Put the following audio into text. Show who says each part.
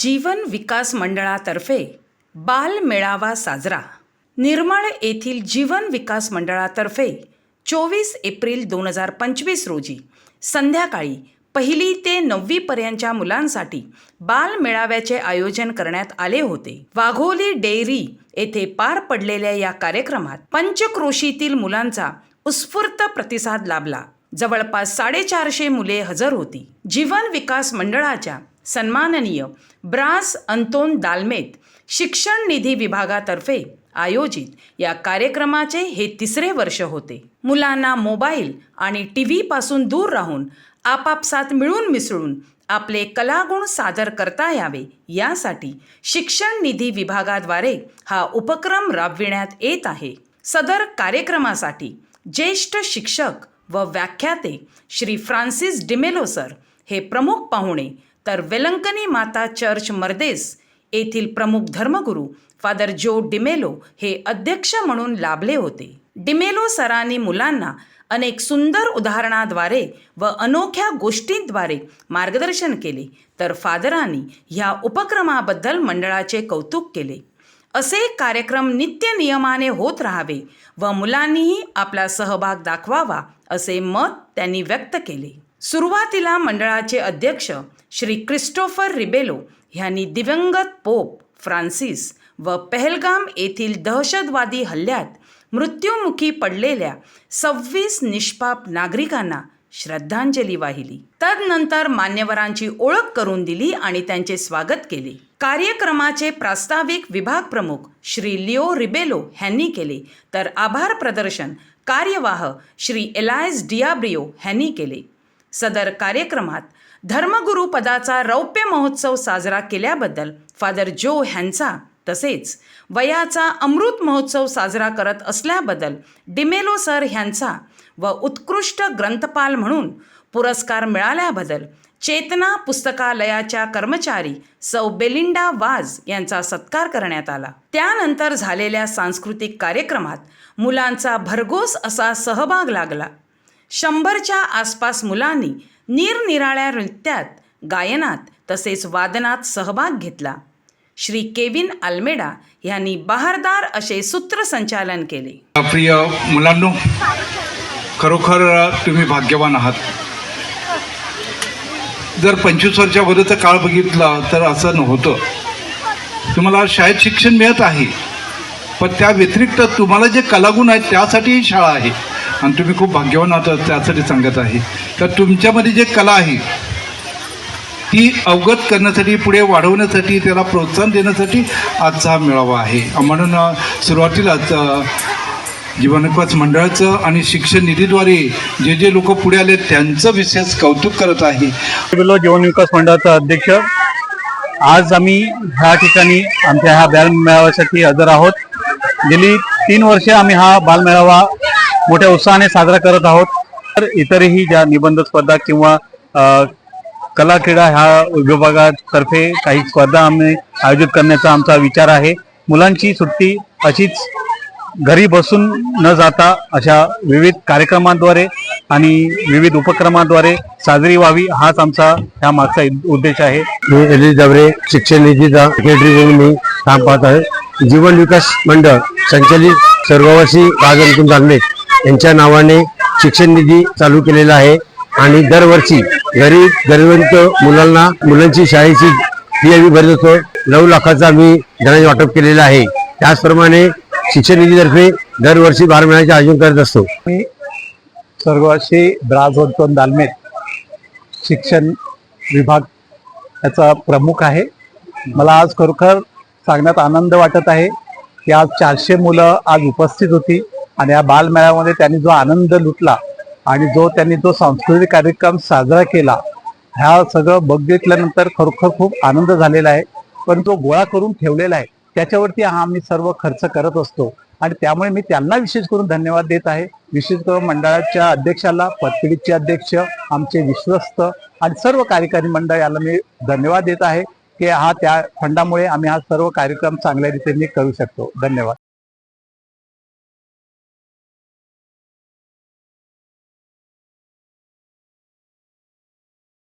Speaker 1: जीवन विकास मंडळातर्फे बाल मेळावा साजरा. निर्मळ येथील जीवन विकास मंडळातर्फे चोवीस एप्रिल दोन हजार पंचवीस रोजी संध्याकाळी पहिली ते नववीपर्यंतच्या मुलांसाठी बाल मेळाव्याचे आयोजन करण्यात आले होते. वाघोली डेअरी येथे पार पडलेल्या या कार्यक्रमात पंचक्रोशीतील मुलांचा उत्स्फूर्त प्रतिसाद लाभला. जवळपास साडेचारशे मुले हजर होती. जीवन विकास मंडळाच्या सन्माननीय ब्रास अंतोन दालमेत शिक्षण निधी विभागातर्फे आयोजित या कार्यक्रमाचे हे तिसरे वर्ष होते. मुलांना मोबाईल आणि टी व्हीपासून दूर राहून आपापसात मिळून मिसळून आपले कलागुण सादर करता यावे यासाठी शिक्षण निधी विभागाद्वारे हा उपक्रम राबविण्यात येत आहे. सदर कार्यक्रमासाठी ज्येष्ठ शिक्षक व व्याख्याते श्री फ्रान्सिस डिमेलो सर हे प्रमुख पाहुणे तर वेलंकनी माता चर्च मर्देस येथील प्रमुख धर्मगुरू फादर जो डिमेलो हे अध्यक्ष म्हणून लाभले होते. डिमेलो सरांनी मुलांना अनेक सुंदर उदाहरणाद्वारे व अनोख्या गोष्टींद्वारे मार्गदर्शन केले. तर फादरांनी ह्या उपक्रमाबद्दल मंडळाचे कौतुक केले. असे कार्यक्रम नित्य नियमाने होत राहावे व मुलांनीही आपला सहभाग दाखवावा असे मत त्यांनी व्यक्त केले. सुरुवातीला मंडळाचे अध्यक्ष श्री क्रिस्टोफर रिबेलो ह्यांनी दिवंगत पोप फ्रान्सिस व पहलगाम येथील दहशतवादी हल्ल्यात मृत्युमुखी पडलेल्या सव्वीस निष्पाप नागरिकांना श्रद्धांजली वाहिली. तदनंतर मान्यवरांची ओळख करून दिली आणि त्यांचे स्वागत केले. कार्यक्रमाचे प्रास्ताविक विभाग प्रमुख श्री लिओ रिबेलो ह्यांनी केले. तर आभार प्रदर्शन कार्यवाह श्री एलायस डियाब्रिओ ह्यांनी केले. सदर कार्यक्रमात धर्मगुरू पदाचा रौप्य महोत्सव साजरा केल्याबद्दल फादर जो ह्यांचा तसेच वयाचा अमृत महोत्सव साजरा करत असल्याबद्दल डिमेलो सर ह्यांचा व उत्कृष्ट ग्रंथपाल म्हणून पुरस्कार मिळाल्याबद्दल चेतना पुस्तकालयाच्या कर्मचारी सौ बेलिंडा वाज यांचा सत्कार करण्यात आला. त्यानंतर झालेल्या सांस्कृतिक कार्यक्रमात मुलांचा भरघोस असा सहभाग लागला. शंभरच्या आसपास मुलांनी निरनिराळ्या नृत्यात गायनात तसेच वादनात सहभाग घेतला. श्री केविन अल्मेडा यांनी बहारदार असे सूत्रसंचालन केले.
Speaker 2: प्रिय मुलांनो खरोखर तुम्ही भाग्यवान आहात. जर पंचवीस वर्षावरचा काळ बघितला तर असं नव्हतं. तुम्हाला शाळेत शिक्षण मिळत आहे पण त्या व्यतिरिक्त तुम्हाला जे कलागुण आहेत त्यासाठीही शाळा आहे. आणि तुम्ही खूप भाग्यवान आहात त्यासाठी सांगत आहे. तर तुमच्यामध्ये जे कला आहे ती अवगत करण्यासाठी पुढे वाढवण्यासाठी त्याला प्रोत्साहन देण्यासाठी आजचा हा मेळावा आहे. म्हणून सुरुवातीलाच जीवनोपास मंडळाचं आणि शिक्षण निधीद्वारे जे जे लोक पुढे आले त्यांचं विशेष कौतुक करत आहे.
Speaker 3: जीवन विकास मंडळाचा अध्यक्ष आज आम्ही ह्या ठिकाणी आमच्या ह्या बालमेळाव्यासाठी हजर आहोत. गेली तीन वर्षे आम्ही हा बालमेळावा मोठ्या उत्साहाने साजरा करत आहोत. तर इतरही ज्या निबंध स्पर्धा किंवा कला क्रीडा ह्या विभागातर्फे काही स्पर्धा आम्ही आयोजित करण्याचा आमचा विचार आहे. मुलांची सुट्टी अशीच घरी बसून न जाता अशा विविध कार्यक्रमांद्वारे आणि विविध उपक्रमाद्वारे साजरी व्हावी हाच आमचा ह्या मागचा उद्देश आहे.
Speaker 4: मी एलिज जबरे शिक्षण निधीचा सेक्रेटरी म्हणून मी काम पाहत आहे. जीवन विकास मंडळ संचलित सर्ववर्षी राजंतून दानवे यांच्या नावाने शिक्षण निधी चालू केलेला आहे आणि दरवर्षी गरीब गरिबंत मुलांना मुलांची शाळेची फी आम्ही भरत असतो. नऊ लाखाचा आम्ही धनाचे वाटप केलेलं आहे. त्याचप्रमाणे शिक्षण निधीतर्फे दरवर्षी बारमेळ्याचे आयोजन करत असतो.
Speaker 3: मी सर्ववर्षी ब्राजवंतोन दालमेत शिक्षण विभाग याचा प्रमुख आहे. मला आज खरोखर सांगण्यात आनंद वाटत आहे की आज चारशे मुलं आज उपस्थित होती. आणि या बालमेळ्यामध्ये त्यांनी जो आनंद लुटला आणि जो त्यांनी जो सांस्कृतिक कार्यक्रम साजरा केला ह्या सगळं बघितल्यानंतर खरोखर खूप आनंद झालेला आहे. पण तो गोळा करून ठेवलेला आहे. त्याच्यावरती हा आम्ही सर्व खर्च करत असतो. आणि त्यामुळे मी त्यांना विशेष करून धन्यवाद देत आहे. विशेष करून मंडळाच्या अध्यक्षाला पतपिडीचे अध्यक्ष आमचे विश्वस्त आणि सर्व कार्यकारी मंडळ याला मी धन्यवाद देत आहे की हा त्या फंडामुळे आम्ही हा सर्व कार्यक्रम चांगल्या रीतीने करू शकतो. धन्यवाद.